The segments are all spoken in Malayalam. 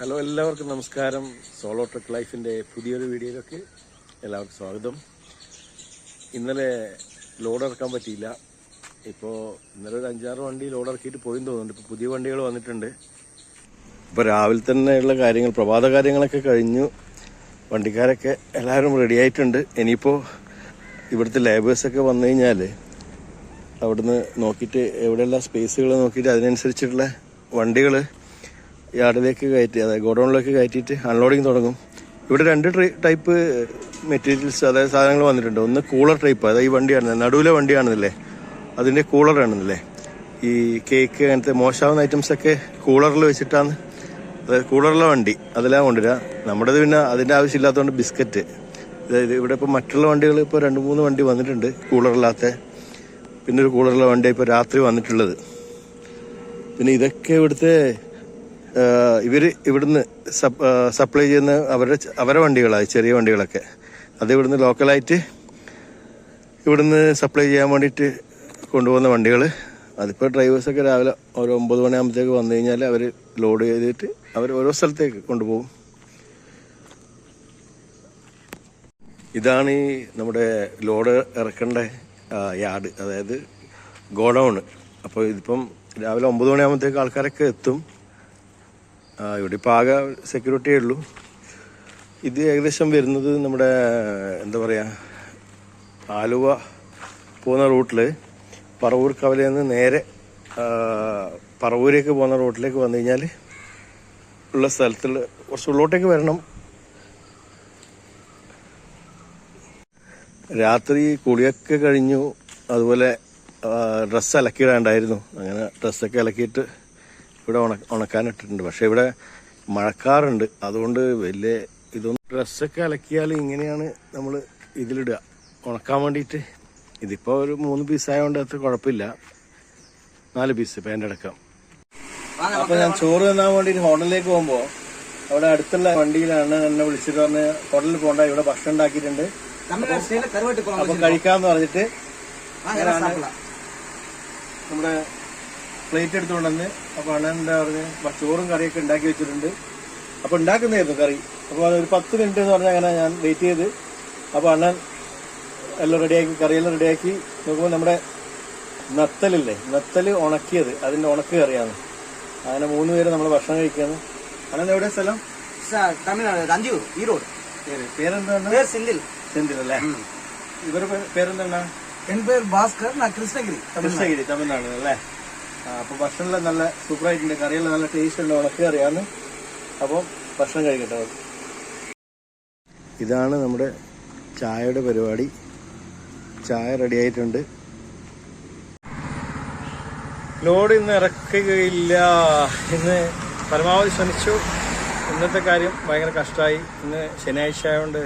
ഹലോ എല്ലാവർക്കും നമസ്കാരം. സോളോ ട്രക്ക് ലൈഫിന്റെ പുതിയൊരു വീഡിയോയിലേക്ക് എല്ലാവർക്കും സ്വാഗതം. ഇന്നലെ ലോഡ് ഇറക്കാൻ പറ്റിയില്ല. ഇപ്പോൾ ഇന്നലെ ഒരു അഞ്ചാറ് വണ്ടി ലോഡ് ഇറക്കിയിട്ട് പോയി തോന്നുന്നുണ്ട്. ഇപ്പോൾ പുതിയ വണ്ടികൾ വന്നിട്ടുണ്ട്. ഇപ്പോൾ രാവിലെ തന്നെയുള്ള കാര്യങ്ങൾ പ്രഭാത കാര്യങ്ങളൊക്കെ കഴിഞ്ഞു. വണ്ടിക്കാരൊക്കെ എല്ലാവരും റെഡി ആയിട്ടുണ്ട്. ഇനിയിപ്പോൾ ഇവിടുത്തെ ലേബേഴ്സൊക്കെ വന്നു കഴിഞ്ഞാൽ അവിടുന്ന് നോക്കിയിട്ട് എവിടെയെല്ലാം സ്പേസുകൾ നോക്കിയിട്ട് അതിനനുസരിച്ചിട്ടുള്ള വണ്ടികൾ യാർഡിലേക്ക് കയറ്റി അതായത് ഗോഡൗണിലേക്ക് കയറ്റിയിട്ട് അൺലോഡിങ് തുടങ്ങും. ഇവിടെ രണ്ട് ടൈപ്പ് മെറ്റീരിയൽസ് അതായത് സാധനങ്ങൾ വന്നിട്ടുണ്ട്. ഒന്ന് കൂളർ ടൈപ്പ് അതായത് ഈ വണ്ടിയാണ് നടുവിലെ വണ്ടിയാണെന്നില്ലേ? അതിന്റെ കൂളറാണെന്നില്ലേ? ഈ കേക്ക് അങ്ങനത്തെ മോശമാവുന്ന ഐറ്റംസ് ഒക്കെ കൂളറിൽ വെച്ചിട്ടാണ്. അതായത് കൂളറിലെ വണ്ടി അതെല്ലാം കൊണ്ടുവരിക നമ്മുടേത് പിന്നെ അതിന്റെ ആവശ്യമില്ലാത്തതുകൊണ്ട് ബിസ്ക്കറ്റ്. അതായത് ഇവിടെ ഇപ്പോൾ മറ്റുള്ള വണ്ടികൾ ഇപ്പോൾ രണ്ട് മൂന്ന് വണ്ടി വന്നിട്ടുണ്ട് കൂളറില്ലാത്ത. പിന്നെ ഒരു കൂളറിലെ വണ്ടി ഇപ്പോൾ രാത്രി വന്നിട്ടുള്ളത്. പിന്നെ ഇതൊക്കെ ഇവിടുത്തെ ആ, ഇവർ ഇവിടുന്ന് സപ്- സപ്ലൈ ചെയ്യുന്ന അവരുടെ അവരുടെ വണ്ടികളായി ചെറിയ വണ്ടികളൊക്കെ. അത് ഇവിടുന്ന് ലോക്കലായിട്ട് ഇവിടുന്ന് സപ്ലൈ ചെയ്യാൻ വേണ്ടിയിട്ട് കൊണ്ടുപോകുന്ന വണ്ടികൾ അതിപ്പോൾ ഡ്രൈവേഴ്സൊക്കെ രാവിലെ ഒരു ഒമ്പത് മണിയാകുമ്പോഴത്തേക്ക് വന്നു കഴിഞ്ഞാൽ അവർ ലോഡ് ചെയ്തിട്ട് അവർ ഓരോ സ്ഥലത്തേക്ക് കൊണ്ടുപോകും. ഇതാണ് ഈ നമ്മുടെ ലോഡ് ഇറക്കേണ്ട യാർഡ് അതായത് ഗോഡൗൺ അപ്പോൾ ഇതിപ്പം രാവിലെ ഒമ്പത് മണിയാകുമ്പോഴത്തേക്ക് ആൾക്കാരൊക്കെ എത്തും. ഇവിടെ ഇപ്പോൾ ആകെ സെക്യൂരിറ്റിയേ ഉള്ളൂ. ഇത് ഏകദേശം വരുന്നത് നമ്മുടെ എന്താ പറയുക ആലുവ പോകുന്ന റൂട്ടിൽ പറവൂർ കവലയിൽ നിന്ന് നേരെ പറവൂരേക്ക് പോകുന്ന റൂട്ടിലേക്ക് വന്നു കഴിഞ്ഞാൽ ഉള്ള സ്ഥലത്തിൽ കുറച്ച് ഉള്ളോട്ടേക്ക് വരണം. രാത്രി കുളിയൊക്കെ കഴിഞ്ഞു. അതുപോലെ ഡ്രസ്സ് അലക്കിയിടാണ്ടായിരുന്നു. അങ്ങനെ ഡ്രസ്സൊക്കെ അലക്കിയിട്ട് ഇവിടെ ഉണ ഉണക്കാനിട്ടിട്ടുണ്ട്. പക്ഷേ ഇവിടെ മഴക്കാറുണ്ട്. അതുകൊണ്ട് വലിയ ഇതൊന്നും ഡ്രസ്സൊക്കെ അലക്കിയാൽ ഇങ്ങനെയാണ് നമ്മൾ ഇതിലിടുക. ഉണക്കാൻ വേണ്ടിയിട്ട് ഇതിപ്പോൾ ഒരു മൂന്ന് പീസായതുകൊണ്ട് അത്ര കുഴപ്പമില്ല. നാല് പീസ് പാന്റ് അടക്കം അപ്പോൾ ഞാൻ ചോറ് തന്നാൻ വേണ്ടി ഹോട്ടലിലേക്ക് പോകുമ്പോൾ അവിടെ അടുത്തുള്ള വണ്ടിയിലാണ് എന്നെ വിളിച്ചിട്ട് പറഞ്ഞ് ഹോട്ടലിൽ പോകണ്ട ഇവിടെ ഭക്ഷണം ഉണ്ടാക്കിയിട്ടുണ്ട്. അപ്പോൾ കഴിക്കാമെന്ന് പറഞ്ഞിട്ട് നമ്മുടെ പ്ലേറ്റ് എടുത്തുകൊണ്ട് വന്ന് അപ്പോൾ അണ്ണൻ എന്താ പറഞ്ഞത് ചോറും കറിയൊക്കെ ഉണ്ടാക്കി വെച്ചിട്ടുണ്ട്. അപ്പോൾ ഉണ്ടാക്കുന്നതായിരുന്നു കറി. അപ്പോൾ ഒരു പത്ത് മിനിറ്റ് എന്ന് പറഞ്ഞാൽ അങ്ങനെ ഞാൻ വെയിറ്റ് ചെയ്ത്. അപ്പോൾ അണ്ണൻ എല്ലാം റെഡിയാക്കി കറിയെല്ലാം റെഡിയാക്കി നോക്കുമ്പോൾ നമ്മുടെ നത്തലില്ലേ? നത്തൽ ഉണക്കിയത്. അതിന്റെ ഉണക്ക് കറിയാണ്. അങ്ങനെ മൂന്ന് പേര് നമ്മൾ ഭക്ഷണം കഴിക്കുകയാണ് അണ്ണൻ എവിടെ സ്ഥലം? തമിഴ്നാട് ഈറോഡ്. പേര് സെന്തിൽ സെന്തിൽ അല്ലേ? ഇവരുടെ പേരെന്താണ്? എൻ പേര് ഭാസ്കർ കൃഷ്ണഗിരി കൃഷ്ണഗിരി തമിഴ്നാട് അല്ലേ? ആ, അപ്പൊ ഭക്ഷണം നല്ല സൂപ്പർ ആയിട്ടുണ്ട് കറിയെല്ലാം നല്ല ടേസ്റ്റ് ഉണ്ട് ഉണക്കി അറിയാന്ന് അപ്പോൾ ഭക്ഷണം കഴിക്കട്ടെ. ഇതാണ് നമ്മുടെ ചായയുടെ പരിപാടി. ചായ റെഡിയായിട്ടുണ്ട് ലോഡ് ഇന്ന് ഇറക്കുകയില്ല. ഇന്ന് പരമാവധി ശ്രമിച്ചു. ഇന്നത്തെ കാര്യം ഭയങ്കര കഷ്ടമായി ഇന്ന് ശനിയാഴ്ച ആയതുകൊണ്ട്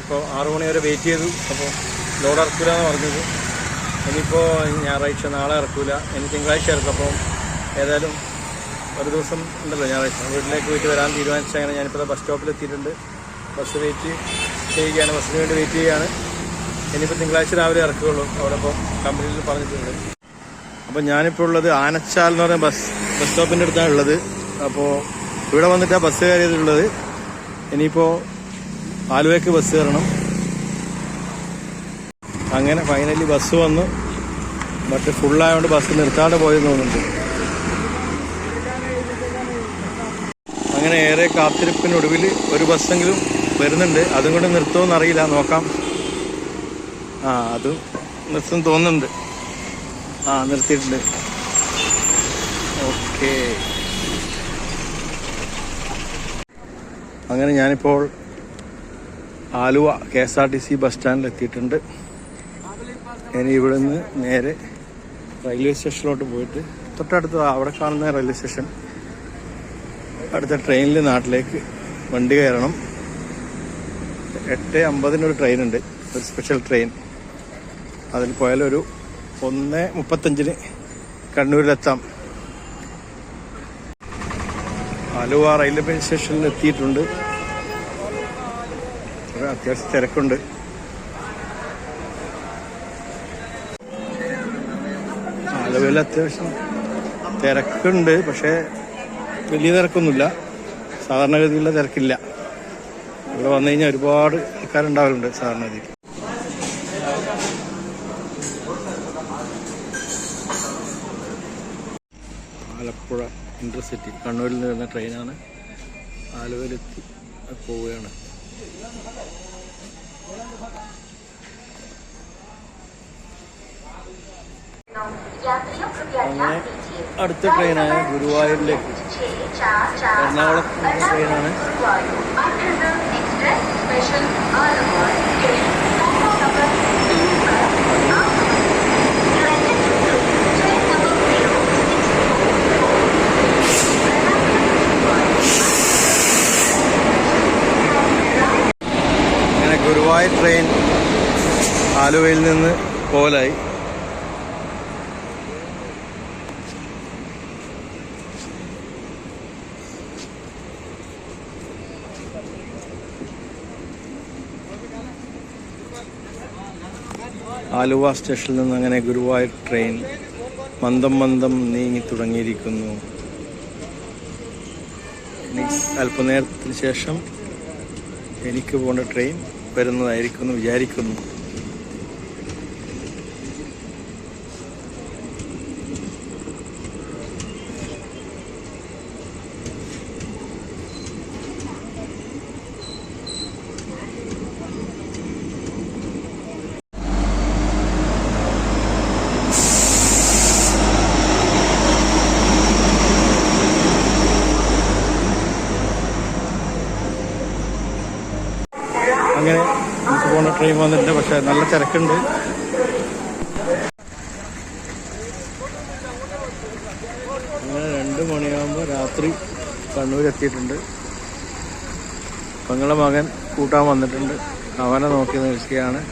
ഇപ്പോൾ ആറു മണി വരെ വെയിറ്റ് ചെയ്തു. അപ്പോൾ ലോഡ് ഇറക്കില്ല എന്ന് പറഞ്ഞത്. ഇനിയിപ്പോൾ ഞായറാഴ്ച നാളെ ഇറക്കില്ല ഇനി തിങ്കളാഴ്ച ഇറക്കും. അപ്പം ഏതായാലും ഒരു ദിവസം ഉണ്ടല്ലോ ഞായറാഴ്ച. വീട്ടിലേക്ക് പോയിട്ട് വരാൻ തീരുമാനിച്ച അങ്ങനെ ഞാനിപ്പോൾ ബസ് സ്റ്റോപ്പിൽ എത്തിയിട്ടുണ്ട്. ബസ് വെയിറ്റ് ചെയ്യുകയാണ്. ബസ്സിന് വേണ്ടി വെയിറ്റ് ചെയ്യുകയാണ്. ഇനിയിപ്പോൾ തിങ്കളാഴ്ച രാവിലെ ഇറക്കുകയുള്ളൂ. അവിടെ കമ്പനിയിൽ പറഞ്ഞിട്ടുണ്ട്. അപ്പോൾ ഞാനിപ്പോൾ ഉള്ളത് ആനച്ചാൽ എന്ന് പറയുന്ന ബസ് ബസ് സ്റ്റോപ്പിന്റെ അടുത്താണ് ഉള്ളത്. അപ്പോൾ ഇവിടെ വന്നിട്ടാണ് ബസ് കയറിയതുള്ളത് ഇനിയിപ്പോൾ ആലുവയ്ക്ക് ബസ് കയറണം. അങ്ങനെ ഫൈനലി ബസ് വന്നു. മറ്റേ ഫുള്ളായതുകൊണ്ട് ബസ് നിർത്താതെ പോയെന്ന് തോന്നുന്നുണ്ട്. അങ്ങനെ ഏറെ കാത്തിരിപ്പിനൊടുവിൽ ഒരു ബസ്സെങ്കിലും വരുന്നുണ്ട്. അതും കൊണ്ട് നിർത്തുമെന്ന് അറിയില്ല. നോക്കാം. ആ അത് നിർത്തും തോന്നുന്നുണ്ട്. ആ നിർത്തിയിട്ടുണ്ട്. ഓക്കെ. അങ്ങനെ ഞാനിപ്പോൾ Aluva K S R T C bus സ്റ്റാൻഡിൽ എത്തിയിട്ടുണ്ട്. ഇനി നിന്ന് നേരെ റെയിൽവേ സ്റ്റേഷനിലോട്ട് പോയിട്ട് തൊട്ടടുത്ത് അവിടെ കാണുന്ന റെയിൽവേ സ്റ്റേഷൻ. അടുത്ത ട്രെയിനിൽ നാട്ടിലേക്ക് വണ്ടി കയറണം. എട്ട് അമ്പതിനൊരു ട്രെയിൻ ഉണ്ട് ഒരു സ്പെഷ്യൽ ട്രെയിൻ. അതിൽ പോയാലൊരു ഒന്ന് മുപ്പത്തഞ്ചിന് കണ്ണൂരിലെത്താം. ആലുവ റെയിൽവേ സ്റ്റേഷനിൽ എത്തിയിട്ടുണ്ട്. ഇവിടെ അത്യാവശ്യം തിരക്കുണ്ട്. ആലുവയിൽ അത്യാവശ്യം തിരക്കുണ്ട് പക്ഷേ വലിയ തിരക്കൊന്നുമില്ല. സാധാരണഗതിയിലുള്ള തിരക്കില്ല. ഇവിടെ വന്നു കഴിഞ്ഞാൽ ഒരുപാട് ആൾക്കാരുണ്ടാവലുണ്ട് സാധാരണഗതിയിൽ. ആലപ്പുഴ ഇന്റർസിറ്റി കണ്ണൂരിൽ നിന്ന് വരുന്ന ട്രെയിനാണ്. ആലുവയിലെത്തി പോവുകയാണ്. അങ്ങനെ അടുത്ത ട്രെയിനായ ഗുരുവായൂരിലേക്ക്. എറണാകുളം ട്രെയിനാണ് അങ്ങനെ ഗുരുവായൂർ ട്രെയിൻ ആലുവയിൽ നിന്ന് പോലായി ആലുവ സ്റ്റേഷനിൽ നിന്ന് അങ്ങനെ ഗുരുവായൂർ ട്രെയിൻ മന്ദം മന്ദം നീങ്ങി തുടങ്ങിയിരിക്കുന്നു. അല്പനേരത്തിന് ശേഷം എനിക്ക് പോകേണ്ട ട്രെയിൻ വരുന്നതായിരിക്കുമെന്ന് വിചാരിക്കുന്നു അങ്ങനെ ട്രെയിൻ വന്നിട്ടുണ്ട് പക്ഷെ നല്ല തിരക്കുണ്ട്. അങ്ങനെ രണ്ട് മണിയാകുമ്പോൾ രാത്രി കണ്ണൂർ എത്തിയിട്ടുണ്ട് പെങ്ങളെ മകൻ കൂട്ടാൻ വന്നിട്ടുണ്ട്. അവനെ നോക്കി നിൽക്കുകയാണ്.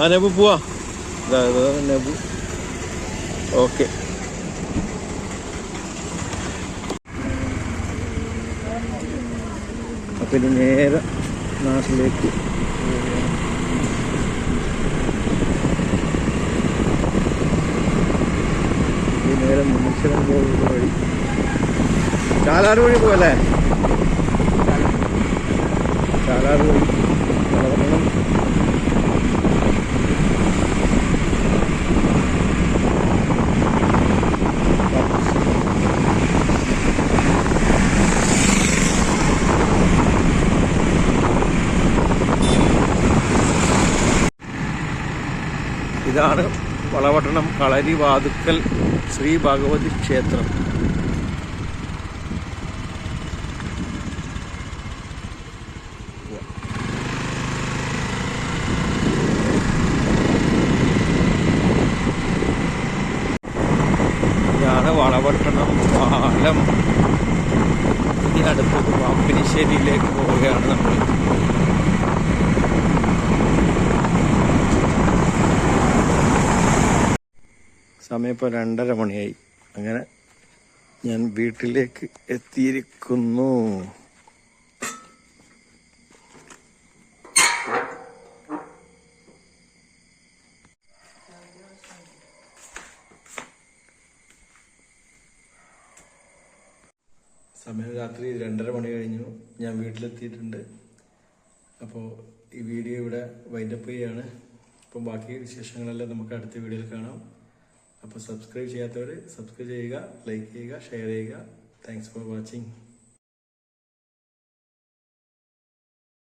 ആ നെബു പോവാ. നെബു. ഓക്കെ അപ്പം ഇനി നേരെ നാട്ടിലേക്ക് നേരെ മനുഷ്യരം പോകുന്ന വഴി. ചാലാറ് വഴി പോയല്ലേ? ചാലാറ് വഴി. ഇതാണ് വളപട്ടണം കളരി വാതുക്കൽ ശ്രീ ഭഗവതി ക്ഷേത്രം. ഇതാണ് വളവട്ടണം പാലം. ഇനി അടുത്തത് പാപ്പിനിശ്ശേരിയിലേക്ക് പോവുകയാണ് നമ്മൾ. സമയം ഇപ്പോൾ രണ്ടര മണിയായി. അങ്ങനെ ഞാൻ വീട്ടിലേക്ക് എത്തിയിരിക്കുന്നു. സമയം രാത്രി രണ്ടര മണി കഴിഞ്ഞു. ഞാൻ വീട്ടിലെത്തിയിട്ടുണ്ട്. അപ്പോൾ ഈ വീഡിയോ ഇവിടെ വൈൻഡപ്പ് ചെയ്യാണ് അപ്പം ബാക്കി വിശേഷങ്ങളെല്ലാം നമുക്ക് അടുത്ത വീഡിയോയിൽ കാണാം. आप सब्सक्राइब చేయాలి సబ్స్క్రైబ్ చేయగా లైక్ చేయగా షేర్ చేయగా థ్యాంక్స్ ఫర్ వాచింగ్